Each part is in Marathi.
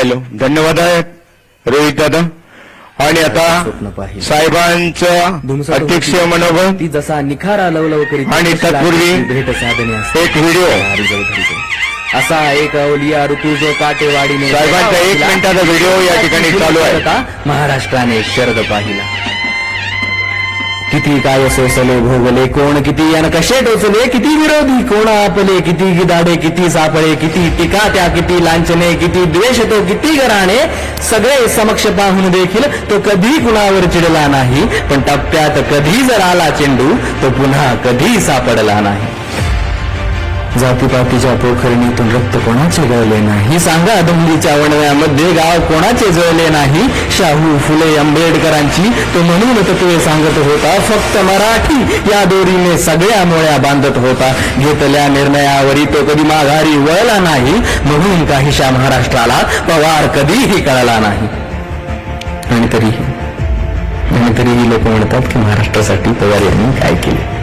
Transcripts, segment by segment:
हॅलो धन्यवाद आहे रोहित दादा आणि आता. साहेबांचं धुमसळ अध्यक्षीय मनोगत ती जसा निखारा लवलव करीत आणि तत्पूर्वी भेट साधने. एक व्हिडिओ. असा एक अवलिया ऋतू जो काटेवाडीने साहेबांचा एक मिनिटाचा व्हिडिओ या ठिकाणी चालू आहे. आता महाराष्ट्राने शरद पाहिला किती काय सोसले भोगले कोण किती यान कसे टोचले किती विरोधी कोण आपले किती गिदाडे किती सापळे किती टीका त्या किती लांछने किती द्वेष तो किती घराणे सगळे समक्ष पाहून देखील तो कधी कुणावर चिडला नाही पण टप्प्यात कधी जर आला चेंडू तो पुन्हा कधी सापडला नाही. जातीपातीच्या पोखरणीतून रक्त कोणाचे गळले नाही? सांगा दुमलीच्या वणव्यामध्ये गाव कोणाचे जळले नाही? शाहू फुले आंबेडकरांची तो म्हणून तत्वे सांगत होता. फक्त मराठी या दोरीने सगळ्या मोळ्या बांधत होता. घेतल्या निर्णयावरी तो कधी माघारी वळला नाही. म्हणून काहीशा महाराष्ट्राला पवार कधीही कळला नाही. आणि तरीही आणि तरीही लोक म्हणतात की महाराष्ट्रासाठी पवार यांनी काय केले?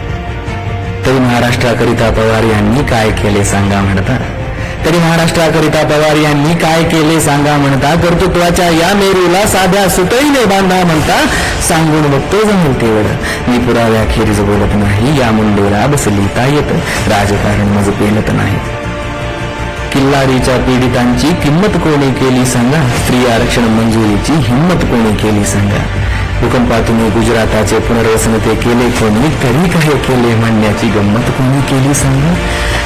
तरी महाराष्ट्राकरिता पवार यांनी काय केले सांगा म्हणता. तरी महाराष्ट्राकरिता पवार यांनी काय केले सांगा म्हणता. कर्तृत्वाच्या या मेरूला साध्या सुतळीने बांधा म्हणता. सांगून बघतो जमल तेवढं. मी पुराव्याखेरीज बोलत नाही. या मुंडेला बसलीता येत. राजकारण मज पेलत नाही. किल्लारीच्या पीडितांची किंमत कोणी केली सांगा? स्त्री आरक्षण मंजुरीची हिंमत कोणी केली सांगा? भूकंपातून गुजराताचे पुनर्वसन ते केले कोणी तरी काय केले म्हणण्याची गंमत कोणी केली सांगा?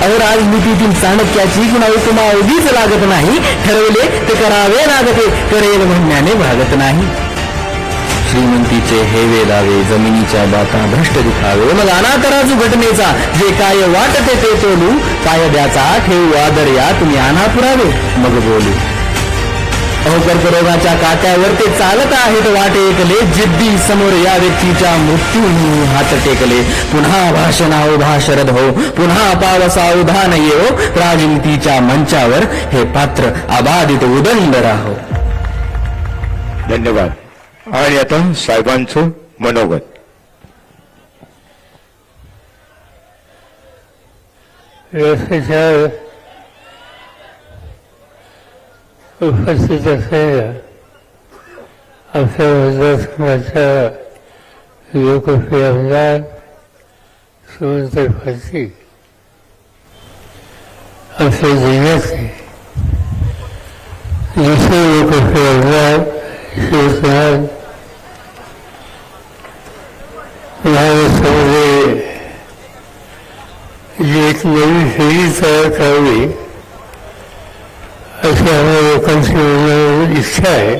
अहो राजनीतीतील चाणक्याची कुणा उपमा अवधीच लागत नाही? ठरवले ते करावे लागते करेल म्हणण्याने भागत नाही. श्रीमंतीचे हेवे दावे जमिनीच्या बाता भ्रष्ट दिखावे मग अनातराजू घटनेचा जे काय वाटते ते तोलू कायद्याचा ठेवू आदर या तुम्ही अनापुरावे पुरावे मग बोलू कर्करोगाच्या काट्यावर ते चालत आहेत वाट ऐकले जिद्दी समोर या व्यक्तीच्या मृत्यूने हात टेकले. पुन्हा भाषणा उभा शरद हो. पुन्हा पावसा उधान येऊ राजनीतीच्या मंचावर हे पात्र अबाधित उदंड राहो. धन्यवाद. आणि आता साहेबांचं मनोगत. उपस्थित असलेल्या आमच्या मतदारसंघाच्या लोकप्रिय आमदार सुमंत फाशी आमच्या जिल्ह्याचे दुसरे लोकप्रिय आमदार शिवकुमार महाराष्ट्रामध्ये जी एक नवी शैली तयार करावी अशी आम्हाला लोकांची इच्छा आहे.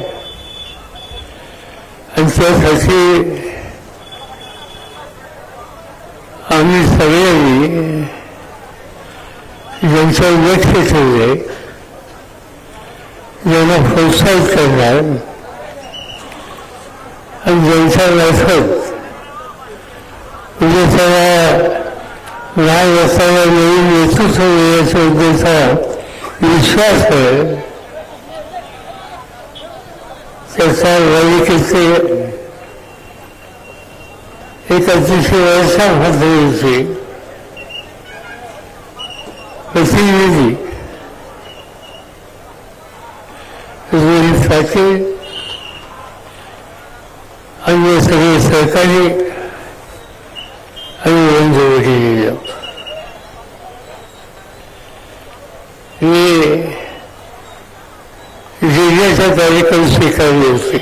आणि त्यासाठी आम्ही सगळ्यांनी ज्यांच्यावर लक्ष ठेवले ज्यांना प्रोत्साहित करणार आणि ज्यांच्या मार्फत म्हणजे सगळ्या लहान असताना नवीन नेतृत्व मिळण्याच्या उद्देशाचा विश्वास आहे. त्याचा वैयक्तिकते एक अतिशय वर्षा पद्धतीची प्रतिनिधी रोहित पाटील अन्य सगळे सहकारी आणि मंजुरी दिलं मी जिल्ह्याचा कार्यक्रम स्वीकारले होते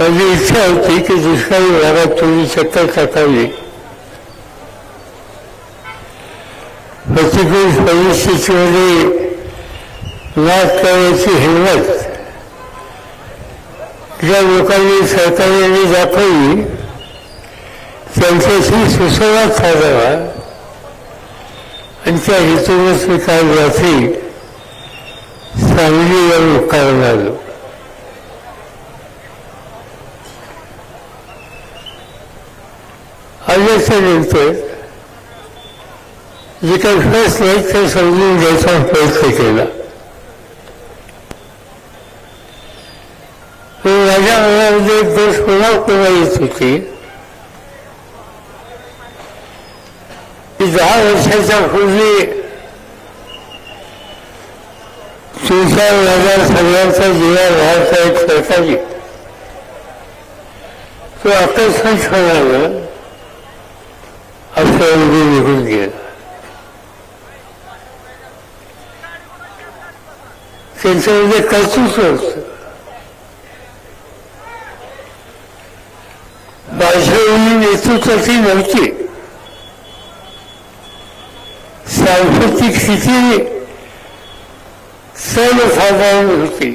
माझी इच्छा होती की दुष्काळी भागात थोडी चक्कर टाकावी प्रतिकूल परिस्थितीमध्ये मात करण्याची हिंमत ज्या लोकांनी सरकारने दाखवली त्यांच्याशी सुसंवाद साधावा आणि त्या हेतूनच मी काल रात्री सांगली या मुक्काम आलो आल्याच्यानंतर जे काही फर्स्ट नाही ते समजून घ्यायचा प्रयत्न केला. माझ्या मनामध्ये म्हणजे दोष पुन्हा पुन्हा येत होती? की दहा वर्षाच्या पूर्वी तुमच्या माझ्या सगळ्यांचा जीवा राहायचा एक सरकारी तो आकर्षण होणार असं निघून गेलं त्यांच्यामध्ये कर्तृत्व असतं बाजूनी नेतृत्वाची नव्हती सांस्कृतिक स्थिती सर्वसाधारण होती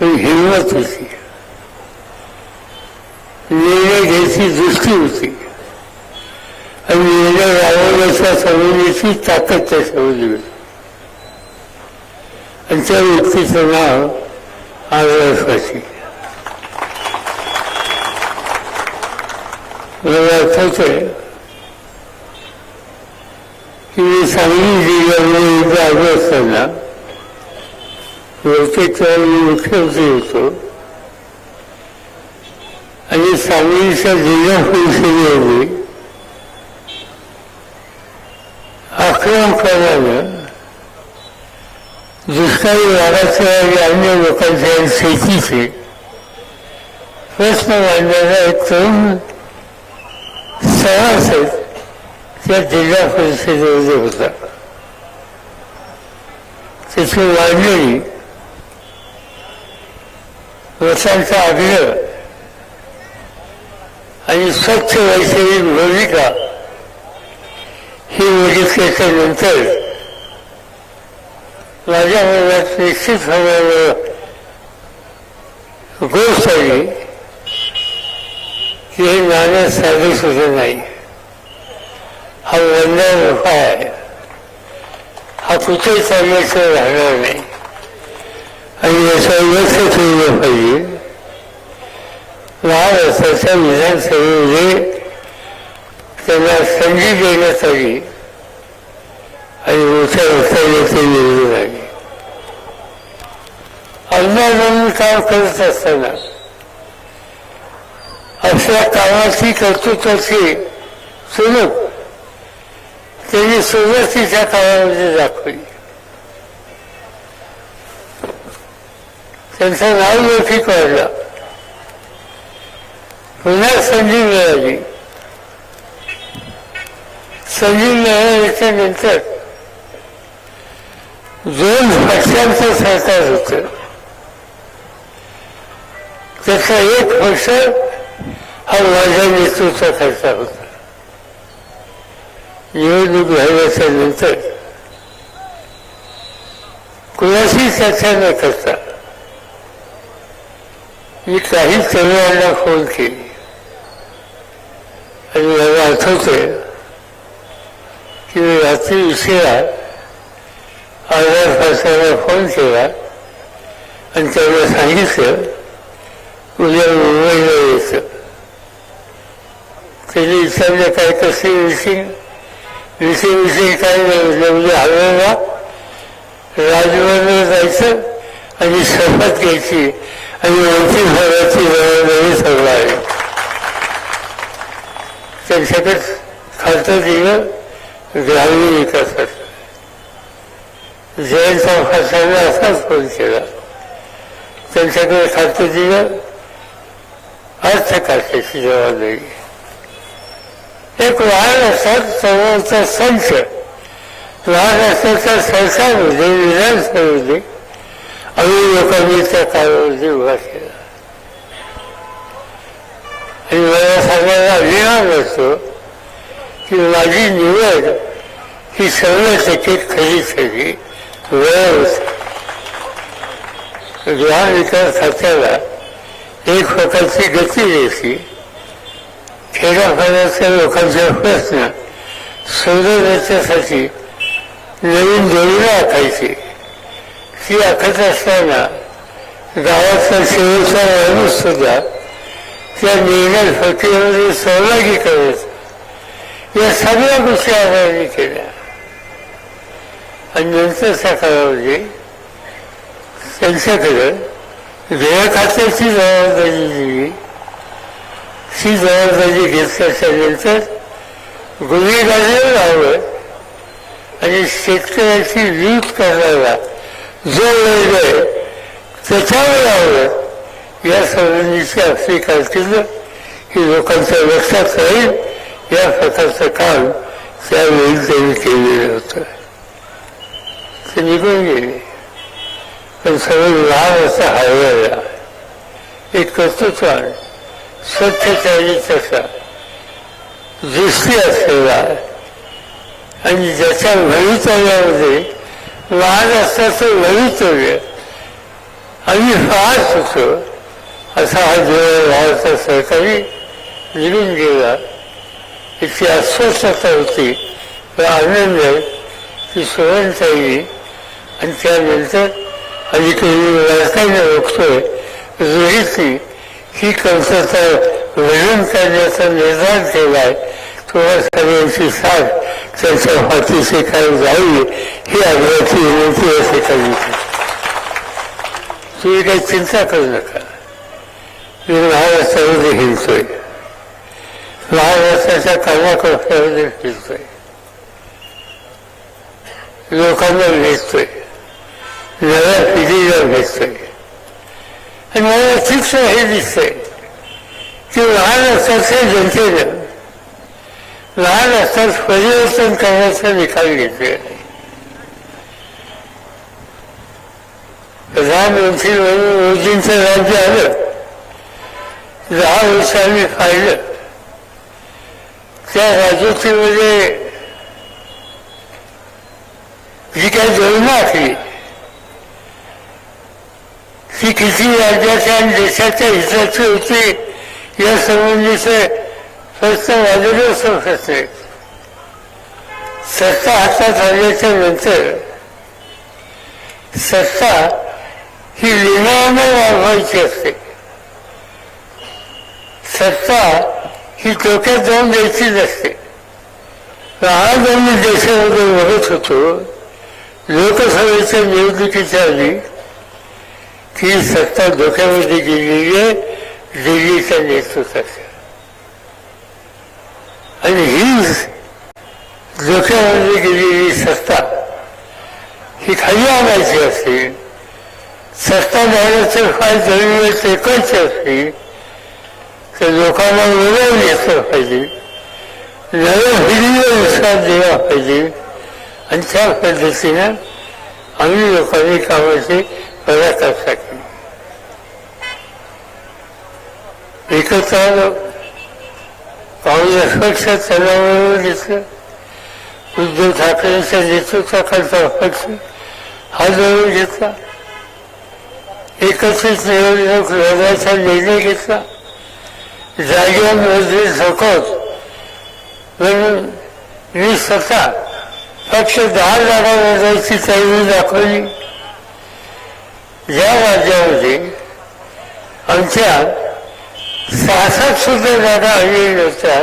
पण हिंमत होती त्याची दृष्टी होती. आणि येण्या रावणाच्या सवलीची ताकद त्या सवली होती आणि त्या व्यक्तीचं नाव आदर्शाची मला आठवतंय की मी सांगली जिल्ह्यामध्ये एकदा आलो असताना बहुतेक तेव्हा मुख्यमंत्री होतो. आणि सांगलीच्या जिल्हा परिषदेमध्ये आक्रमकपणानं दुष्काळी भागाच्या आणि अन्य लोकांच्या आणि शेतीचे प्रश्न मांडणारा एक तरुण सभासद त्या जिल्हा परिषदेमध्ये होता. त्याची मांडणी लोकांचा आग्रह आणि स्वच्छ वैश्विक भूमिका ही बघितल्याच्या नंतर माझ्या मनात निश्चित होणारं गोष्ट आली की हे नाणं साधे सुद्धा नाही. हा वंदन उपाय आहे. हा कुठे चालल्याचं राहणार नाही. आणि याचा लक्ष ठेवलं पाहिजे. लहान असताच्या विधानसभेमध्ये त्यांना संधी देण्यात आली आणि मोठ्या उत्साहाने ते निवडून आले. म्हणून काम करत असताना अशा कामाची कर्तृत्वाची सुलभ त्यांनी सुरुवातीच्या काळामध्ये दाखवली. त्यांचं नाव मोठी वाढलं. पुन्हा संधी मिळाली संधी मिळाल्याच्या नंतर दोन पक्षांचं सरकार होत. त्याचा एक पक्ष हा माझ्या नेतृत्वाखालचा होता. निवडणूक झाल्याच्यानंतर कुणाशी चर्चा न करता मी काही तरुणांना फोन केली. आणि मला आहे की मी रात्री उशिरा आजार फासाला फोन केला आणि त्यांना सांगितलं उद्या मुंबईला यायचं त्यांनी विचारलं काय कसे विषय विषय काय नाही उद्या हवेला राजभवनला जायचं आणि शपथ घ्यायची आणि मोठी भागाची सगळं आहे त्यांच्याकडे खातं दिलं ग्रामीण विकासात जयंत फासांना असाच फोन केला त्यांच्याकडे खालचं दिलं अर्थ जबाबदारी एक लहान असतात समोरचा संच लहान असल्याच्या संस्थांमध्ये विधानसभेमध्ये आम्ही लोकांनी त्या काळामध्ये उभा केला हे मला सांगायला अभिमान असतो की माझी निवड ही सर्व टक्केत खरी ठरली वेळ लहान विकास खात्याला एक प्रकारची गती द्यायची खेड्यापाड्याच्या लोकांचा प्रश्न सोडवण्याच्यासाठी नवीन धोरणं आखायची ती आखत असताना गावातला शेवटचा माणूस सुद्धा त्या निर्णय प्रक्रियेमध्ये सहभागी करायचं. या सगळ्या गोष्टी आधाराने केल्या. आणि नंतरच्या काळामध्ये त्यांच्याकडे गृह खात्याची जबाबदारी दिली ती जबाबदारी घेतल्याच्या नंतर गुन्हेगारी लावलं आणि शेतकऱ्याची लूट करणारा जो वर्ग आहे त्याच्यावर आवडत या संबंधीची असली कारकीर्द ही लोकांच्या लक्षात राहील या प्रकारचं काम त्यावेळी त्यांनी केलेलं होतं. ते निघून गेले. पण सगळं लहान असं हरवला. एक कर्तृत्वान स्वच्छचारी तसा दृष्टी असलेला आणि ज्याच्या भवितव्यामध्ये लहान असल्याचं भवितव्य आणि फास होतो असा हा जेव्हा भारताचा सरकारी निघून गेला. इतकी अस्वस्थता होती. व आनंद आहे. की सुवर्णताई आणि त्यानंतर अलीकडे वारकाईने बघतोय. रोहितनी ही कमतरता वजन करण्याचा निर्धार केला आहे सगळ्यांची साथ त्यांच्या हातीचे काय जाईल ही आग्रहाची विनंती असे कधी तुम्ही काही चिंता करू नका. मी महाराष्ट्रामध्ये हिंडतोय महाराष्ट्राच्या कानाकोपऱ्यामध्ये फिरतोय लोकांना भेटतोय नव्या पिढीला भेटतोय आणि मला फिक्स हे दिसतंय की लहान असताच्या जनतेनं लहान असताच परिवर्तन करण्याचा निकाल घेतलेला आहे प्रधानमंत्री म्हणून मोदींचं राज्य आलं दहा वर्षांनी पाहिलं त्या राजवटीमध्ये जी काही धोरणं आखली ती किती राज्याच्या आणि देशाच्या हिताची होती या संबंधीचे फक्त वादळ प्रश्न आहे सत्ता हातात आल्याच्यानंतर सत्ता ही लिहिण्याने वाढवायची असते. सत्ता ही डोक्यात जाऊन द्यायची नसते लहान आम्ही देशामध्ये बघत होतो लोकसभेच्या निवडणुकीच्या आधी ती सत्ता धोक्यामध्ये गेलेली आहे दिल्लीच्या नेतृत्वाच्या आणि ही धोक्यामध्ये गेलेली सत्ता ही खाली आणायची असेल सत्ता द्यायचं फार जमिनीवर टेकायची असते तर लोकांना वेगळं घेतलं पाहिजे. नव्या पिढीला विश्वास दिला पाहिजे. आणि त्या पद्धतीनं आम्ही लोकांनी कामाची पराकाष्ठा केली. एकत्र आलो. काँग्रेस पक्ष चलावर घेतलं उद्धव ठाकरेंच्या नेतृत्वाखालचा पक्ष हा जवळ घेतला. एकत्रित निवडणूक लढायचा निर्णय घेतला. जागेमध्ये झोकत म्हणून मी स्वतः पक्ष दहा जागा लढवायची तयारी दाखवली. या राज्यामध्ये आमच्या सहासात सुद्धा जागा आलेल्या नव्हत्या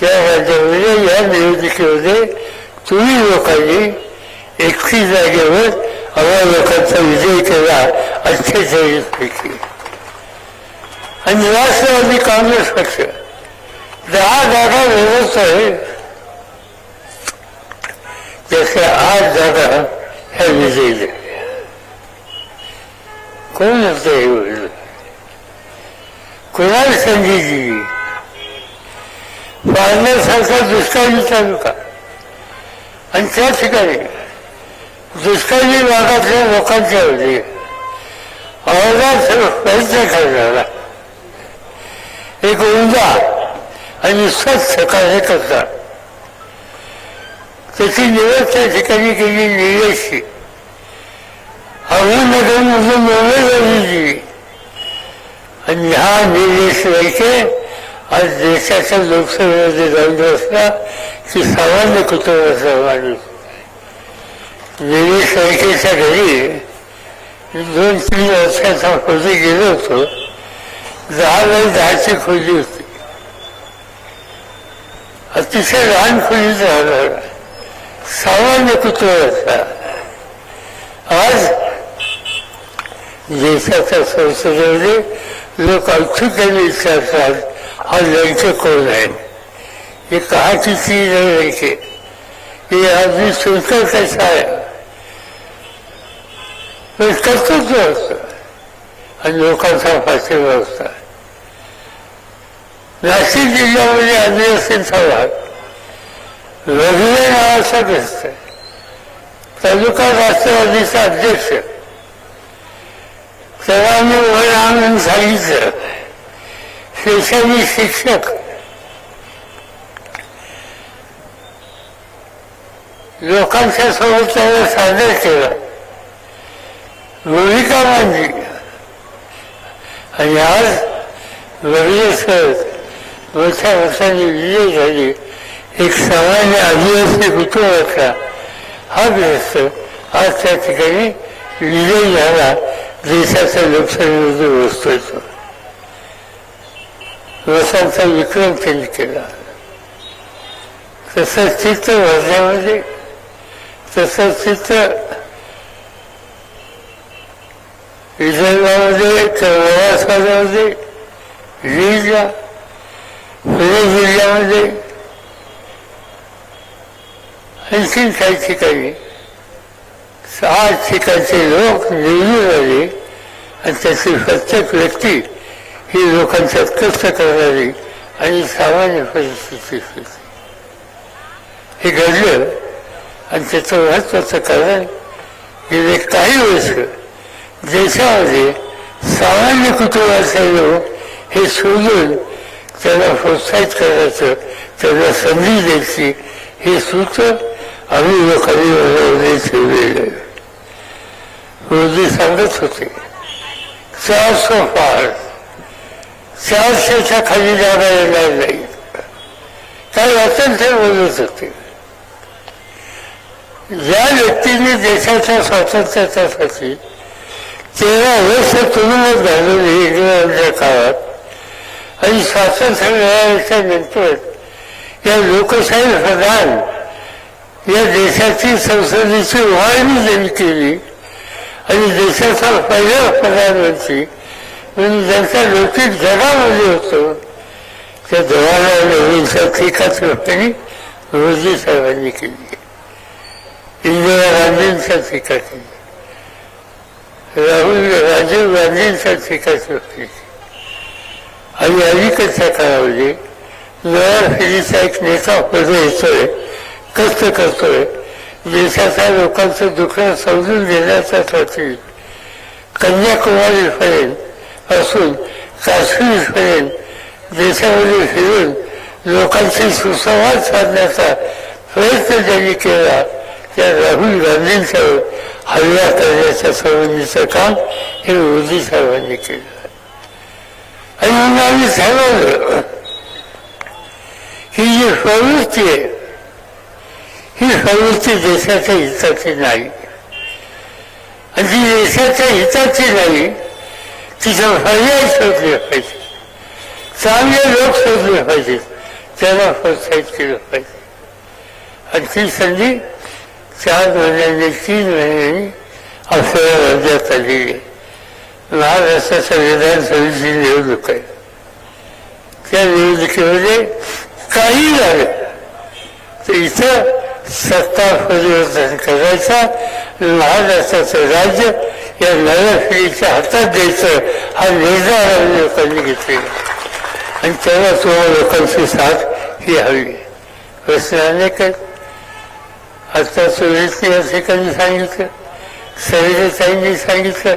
त्या राज्यामध्ये या निवडणुकीमध्ये तुम्ही लोकांनी एकतीस जागेवर आम्हा लोकांचा विजय केला अठ्ठेचाळीस पैकी. आणि राष्ट्रवादी काँग्रेस पक्ष दहा जागा व्यवस्थ आहे त्याच्या आठ जागा ह्या विजयी झाल्या कोण होतं हे वडील कुणाल संजीजी पाळण्यासारखा दुष्काळी तालुका. आणि त्या ठिकाणी दुष्काळी भागातल्या लोकांच्या होती आवाजात प्रयत्न करणारा एक जा आणि स्वच्छ करतात. त्याची निवड त्या ठिकाणी केली निलेशची अहमदनगरमधून मुंबईला दिली आणि हा निलेश व्हायचे आज देशाच्या लोकसभेमध्ये जाऊन असला की सामान्य कुटुंबाचा माणूस निलेश वैकेच्या घरी दोन तीन वर्षाचा होते गेलो होतो. दहा बाय दहाची खोली होती. अतिशय लहान खोलीत राहणारा सामान्य कुटुंबाचा आज देशाच्या संसदेमध्ये लोक औत्सुक्याने विचारतात हा लडके कोण आहे. हे कहा किती आहे हे की अगदी कसा आहे पण कर्तृत्व असतं. आणि लोकांचा पाठिंबा असतात नाशिक जिल्ह्यामध्ये आदिवासींचा भाग रघुवे नावाचा ग्रस्त तालुका राष्ट्रवादीचा अध्यक्ष. सर्वांनी वय आणून सांगितलं शैक्षणिक शिक्षक. लोकांच्या सोबत त्याला सादर केला. भूमिका मांडली. आणि आज वडील सहज. मोठ्या वर्षांनी विजय झाली एक सामान्य आदिवासी कुटुंबाचा हा ग्रस्त आज त्या ठिकाणी विजय झाला देशाच्या लोकशाहीमध्ये बसतोय तो वर्षांचा विक्रम त्यांनी केला तसं चित्र भरण्यामध्ये तसं चित्र विदर्भामध्ये मराठवाड्यामध्ये बीडला पुणे जिल्ह्यामध्ये आणखीन काही ठिकाणी सहा ठिकाणचे लोक निवडून आले आणि त्याची प्रत्येक व्यक्ती ही लोकांच्यात कष्ट करणारी आणि सामान्य परिस्थिती होती. हे घडलं आणि त्याचं महत्वाचं कारण गेले काही वर्ष देशामध्ये सामान्य कुटुंबाचे लोक हे सोडून त्याला प्रोत्साहित करायचं त्याला संधी द्यायची हे सूत्र आम्ही लोकांनी मनामध्ये ठेवलेलं रोजी सांगत होते चार पार चारशेच्या खाली जागा येणार नाही काय वाटेल ते बोलत होते ज्या व्यक्तीने देशाच्या स्वातंत्र्यासाठी तेरा वर्ष तुरुंगात घालवली इंग्रजांच्या काळात आणि स्वातंत्र्य मिळाल्याच्या नंतर या लोकशाही प्रधान या देशाची संसदेची उभारणी त्यांनी केली आणि देशाचा पहिला प्रधानमंत्री म्हणून ज्यांचा लौकिक जगामध्ये होतो त्या जवाहरलाल नेहरूंच्या टीकाच लोकांनी मोदी साहेबांनी केली इंदिरा गांधींचा टीका केली राहुल राजीव गांधींचा टीका केली आणि अलीकडच्या काळामध्ये नव्या पिढीचा एक नेता पुढे येतोय कष्ट करतोय देशाच्या लोकांचं दुःख समजून घेण्यासाठी कन्याकुमारीपर्यंत पासून काश्मीरपर्यंत देशामध्ये फिरून लोकांशी सुसंवाद साधण्याचा प्रयत्न ज्यांनी केला त्या राहुल गांधींच्यावर हल्ला करण्याच्या संबंधीचं काम हे मोदी साहेबांनी केलं. आणि आम्ही सांगितलं ही जी प्रवृत्ती आहे ही प्रवृत्ती देशाच्या हिताची नाही आणि ती देशाच्या हिताची नाही तिचा पर्याय शोधले पाहिजे चांगले लोक शोधले पाहिजेत त्यांना प्रोत्साहित केलं पाहिजे आणि ती संधी चार महिन्यांनी तीन महिन्यांनी आपल्याला राज्यात आलेली आहे महाराष्ट्राच्या विधानसभेची निवडणूक आहे त्या निवडणुकीमध्ये काही झालं तर इथं सत्ता परिवर्तन करायचा महाराष्ट्राचं राज्य या नव्या पिढीच्या हातात द्यायचं हा निर्धार लोकांनी घेतलेला आणि तेव्हा तुम्हाला लोकांची साथ ही हवी प्रश्न अनेक आहेत आता सुरेशने या ठिकाणी सांगितलं सैन्यताईंनी सांगितलं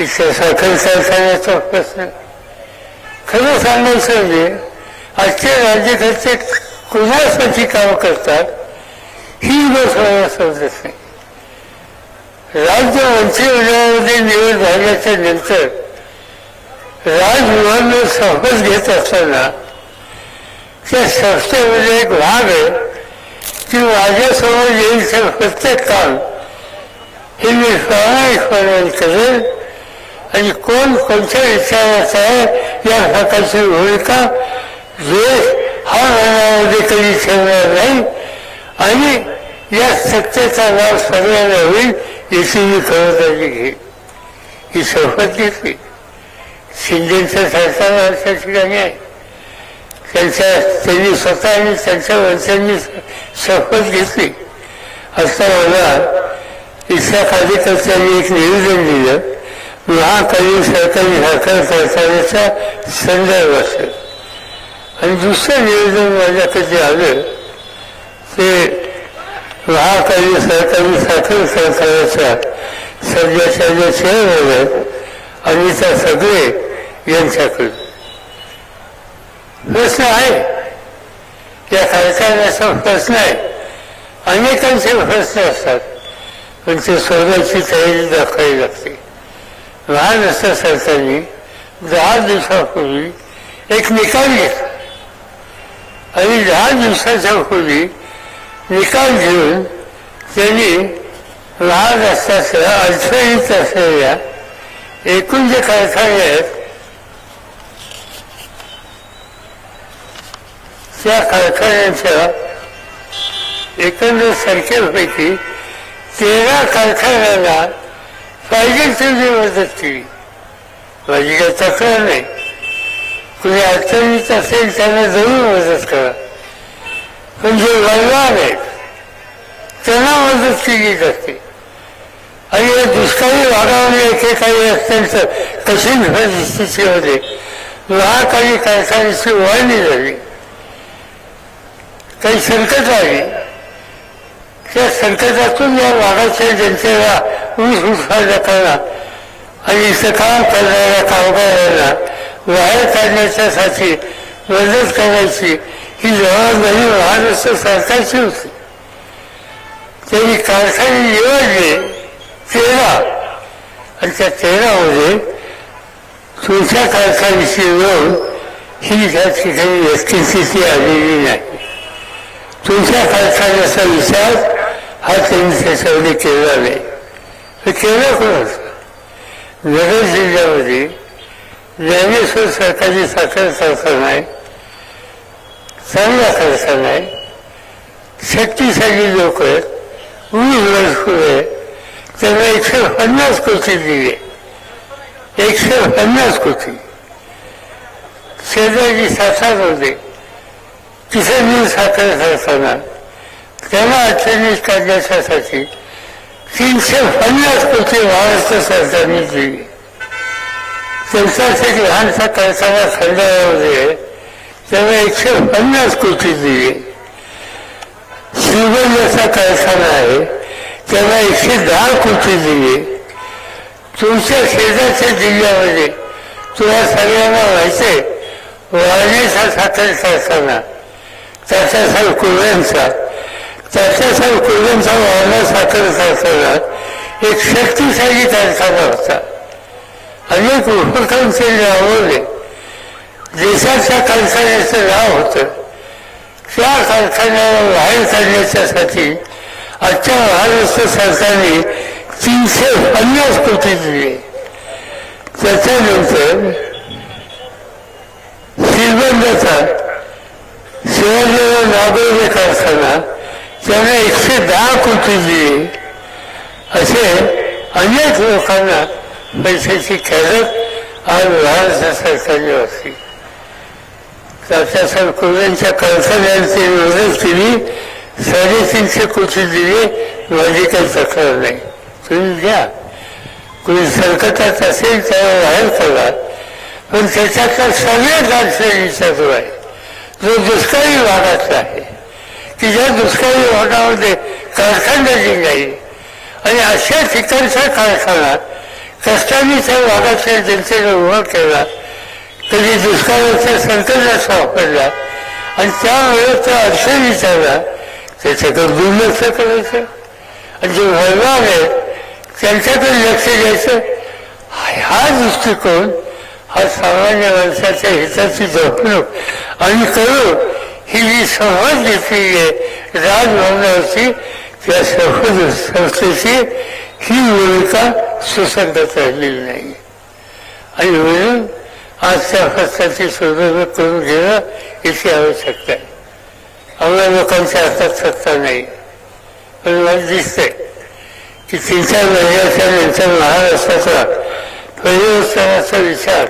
इथल्या साखर कारखान्याचा प्रश्न खरं सांगायचं म्हणजे आजचे राज्यकर्ते कुणासाठी काम करतात ही गोष्ट मला समजत नाही राज्य मंत्रिमंडळामध्ये निवड झाल्याच्यानंतर राजभवनवर शपथ घेत असताना त्या संस्थेमध्ये एक भाग आहे की माझ्यासमोर येईल तर प्रत्येक काम हे मी प्रामाणिकपणे करेल आणि कोण कोणत्या विचाराचा आहे या प्रकारची भूमिका देश हा मनामध्ये कधी ठेवणार नाही। आणि या सत्तेचा लाभ सगळ्यांना होईल याची मी खबरदारी घे ही शपथ घेतली शिंदेचं सरकार त्या ठिकाणी आहे त्यांच्या त्यांनी स्वतः आणि त्यांच्या वंशांनी शपथ घेतली असं मला इथल्या कार्यकर्त्यांनी एक निवेदन दिलं महाकाली सरकारी साखर कारखान्याचा संदर्भ असेल आणि दुसरं निवेदन माझ्याकडे आलं ते महाकाली सरकारी साखर कारखान्याच्या सध्याच्या ज्या चेअरमॅन आहेत अनिता सगळे यांच्याकडे प्रश्न आहे या कारखान्याचा प्रश्न आहे अनेकांचे प्रश्न असतात पण ते सोडवायची तयारी दाखवावी लागते। महाराष्ट्र सरकारने दहा दिवसापूर्वी एक निकाल घेतला. आणि दहा दिवसाच्या पूर्वी निकाल घेऊन त्यांनी लहान महाराष्ट्राच्या अडचणीत असलेल्या एकूण जे कारखाने आहेत त्या कारखान्यांच्या एकंदर संख्येपैकी तेरा कारखान्यांना पाहिजे तेवढी मदत केली. माझी काही तक्रार नाही कुणी अडचणीत असेल त्यांना जरूर मदत करा. पण जे वैवान आहेत त्यांना मदत केली जाते. आणि या दुष्काळी भागामध्ये काही अत्यंत कठीण परिस्थितीमध्ये वाहक आणि कारखान्याची वळणी झाली. काही संकट आली. त्या संकटातून या भागाच्या जनतेला ऊस उत्पादन आणि सकाळ काम करणाऱ्या कामगारांना बाहेर काढण्याच्यासाठी मदत करायची ही जबाबदारी महाराष्ट्र सरकारची होती. त्यांनी कारखाने निवडले तेरा. आणि त्या तेरामध्ये तुमच्या कारखान्याची नोंद ही त्या ठिकाणी व्यक्तिस्थिती आलेली नाही. तुमच्या कारखान्याचा विचार हा त्यांनी त्याच्यामध्ये केला नाही. हे केलं कोणाचं नगर जिल्ह्यामध्ये ज्ञानेश्वर सरकारची साखर कारखाना आहे चांगला कारखाना आहे शक्तिशाली लोक आहेत वीस भरपूर आहे त्यांना एकशे पन्नास कोटी दिले. एकशे पन्नास कोटी. शेजारी साखर होते तिथे साखर कारखाना त्यांना अडचणीत काढण्यासाठी तीनशे पन्नास कोटी महाराष्ट्र सरकारने दिली त्यांचाच एक लहानसा कारखाना खंडाळ्यामध्ये त्याला एकशे पन्नास कोटी दिली श्रीगंधाचा कारखाना आहे त्याला एकशे दहा कोटी दिली तुमच्या शेजारच्या जिल्ह्यामध्ये तुला सगळ्यांना माहिती वाळणीचा वारणेचा साखर कारखाना त्याच्या साल कुर्ल्यांचा त्याच्या साल कुर्ल्यांचा वारणा साखर कारखाना एक शक्तिशाली कारखाना होता अनेक उपक्रमचे राबवले देशाच्या कारखान्याचं नाव होतं त्या कारखान्याला बाहेर काढण्याच्यासाठी आजच्या महाराष्ट्र सरकारने तीनशे पन्नास कोटी दिले त्याच्यानंतर श्रीगंधाचा शिवाजीराव नागोरे कारखाना त्याने एकशे दहा कोटी दिली असे अनेक लोकांना पैशाची खेळत आज महाराष्ट्र सरकारने असली त्याच्या कुर्यांच्या कारखान्यांची मदत केली साडेतीनशे कोटी दिली माझी काही तक्रार नाही. तुम्ही द्या कोणी संकटात असेल त्याला बाहेर करा पण त्याच्यातला सगळ्यात अडचणीचा जो आहे जो दुष्काळी भागातला आहे की ज्या दुष्काळी भागामध्ये कारखान्याची नाही आणि अशा ठिकाणच्या कारखान्यात कष्टाने त्या भागातल्या जनतेने उभा केला कधी दुष्काळाच्या संकटात वापरला आणि त्यावेळेस त्या अडचणीत आला त्याच्याकडे दुर्लक्ष करायचं. आणि जे वैभाग आहेत त्यांच्याकडे लक्ष द्यायचं. हा दृष्टिकोन हा सामान्य माणसाच्या हिताची जपणूक आणि करू ही जी संवाद घेतलेली आहे राजभवनावरची त्या संवाद संस्थेची ही भूमिका सुसंगत राहिलेली नाही आणि म्हणून आजच्या हस्ताची सुधारणा करून घेणं याची आवश्यकता आहे आम्हाला लोकांच्या हातात सत्ता नाही पण मला दिसतंय की तीन चार महिन्याच्या नंतर महाराष्ट्राचा परिवर्तनाचा विचार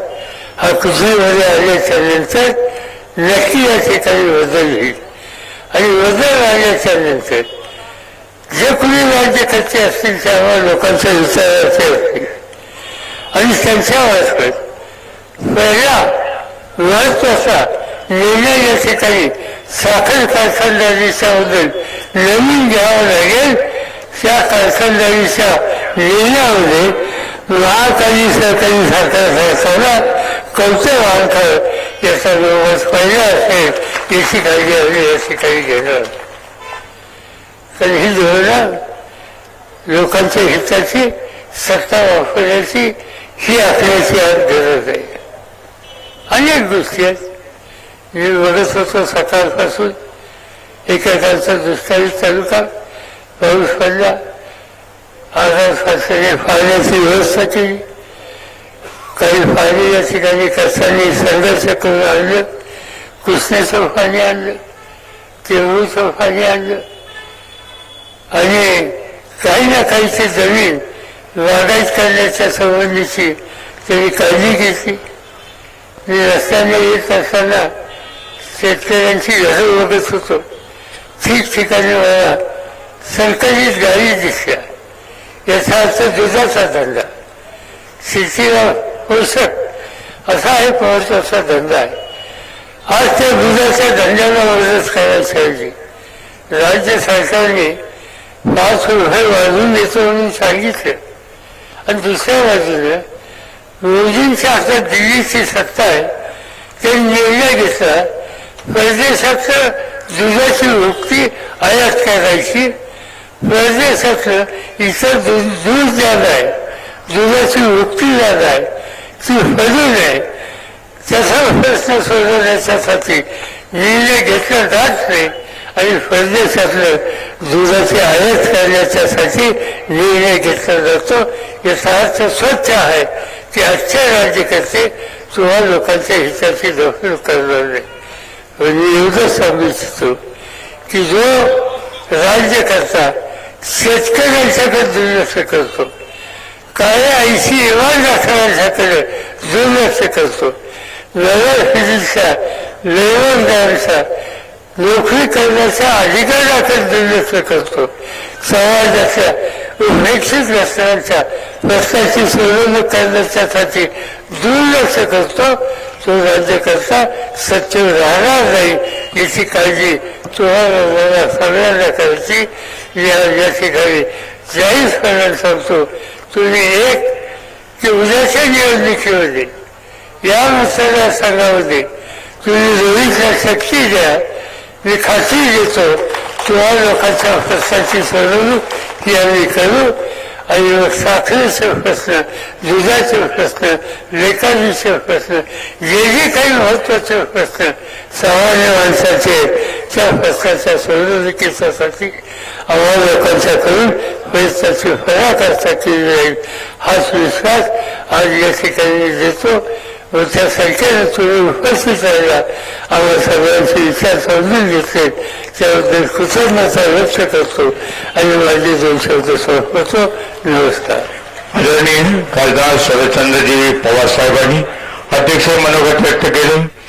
हा पृथ्वीमध्ये आल्याच्यानंतर नक्की या ठिकाणी बदल होईल आणि बदल आल्याच्यानंतर जे कुणी राज्यकर्ते असतील त्यावर लोकांचा विचार असतील आणि त्यांच्यावर पहिला महत्त्वाचा निर्णय या ठिकाणी साखर कारखानदारीच्या बद्दल नवीन घ्यावं लागेल. त्या कारखानदारीच्या निर्णयामध्ये महाकाली सरकारी साखर कारखाना कोणतं वाहन याचा व्यवहार पहिला असेल याची काळजी आम्ही या ठिकाणी घेणार तर ही धोरणं लोकांच्या हिताची सत्ता वापरण्याची ही आपल्याची आज गरज आहे. अनेक गोष्टी आहेत. मी बघत होतो सकाळपासून एकेकाचा दुष्काळी तालुका पाऊस पडला आधार शासनाने पाण्याची व्यवस्था केली. काही पाणी या ठिकाणी कसांनी संघर्ष करून आणलं? कृष्णेचं पाणी आणलं केवळूचं पाणी आणलं. आणि काही ना काहीची जमीन वागायत करण्याच्या संबंधीची त्यांनी काळजी घेतली. मी रस्त्याने येत असताना शेतकऱ्यांची घरं बघत होतो. ठिकठिकाणी मला सरकारीच गाडी दिसल्या. याचा अर्थ दुधाचा धंदा. शेतीला पोषक असा एक महत्त्वाचा धंदा आहे. आज त्या दुधाच्या धंद्याला मदत करायला पाहिजे राज्य सरकारने पाच रुपये वाढवून देतो म्हणून सांगितलं. आणि दुसऱ्या बाजूला मोदींच्या हातात दिल्लीची सत्ता आहे. ते निर्णय घेतला परदेशातलं दुधाची वृत्ती आयात करायची. परदेशातलं इतर दूध दूध ज्यादा आहे दुधाची वृत्ती ज्यादा आहे ती फळू नये त्याचा प्रश्न सोडवण्याच्यासाठी निर्णय घेतला जात नाही आणि परदेशातलं दुधाची आयात करण्याच्यासाठी निर्णय घेतला जातो याचा अर्थ स्वच्छ आहे की आजच्या राज्यकर्ते किंवा लोकांच्या हिताची दखल करणार नाही पण मी एवढंच सांगू इच्छितो की जो राज्यकर्ता शेतकऱ्यांच्याकडे दुर्लक्ष करतो काळ्या आईशी इमान दाखवण्याच्याकडे दुर्लक्ष करतो नगर फिजिक्सच्या लेवलदारचा नोकरी करण्याच्या आपण दुर्लक्ष करतो समाजाच्या उपेक्षित ग्रस्तांच्या प्रश्नाची सोडवणूक करण्याच्यासाठी दुर्लक्ष करतो तो राज्यकर्ता सचिव राहणार नाही याची काळजी तुम्हाला मला सगळ्यांना करायची. या ठिकाणी जाहीरपणे सांगतो तुम्ही एक की उद्याच्या निवडणुकीमध्ये या मतदारसंघामध्ये तुम्ही रोहितला शक्ती द्या. मी खात्री देतो तुम्हा लोकांच्या प्रश्नाची सोडवणूक ही आम्ही करू. आणि मग साखरेचे प्रश्न दुधाचे प्रश्न लेखांचे प्रश्न जे जे काही महत्त्वाचे प्रश्न सामान्य माणसाचे त्या प्रश्नाच्या सोडवणुकीसाठी आम्हाला लोकांच्याकडून प्रयत्नाची करता केली जाईल हाच विश्वास आज या ठिकाणी देतो. व त्या संख्येने तुम्ही उपस्थित राहिला. आम्हाला सगळ्यांचे विचार समजून घेतले. त्याबद्दल कृतज्ञता व्यक्त करतो. आणि माझे दोन शब्द संपवतो. नमस्कार. आदरणीय खासदार शरदचंद्रजी पवार साहेबांनी अध्यक्ष मनोगत व्यक्त केले.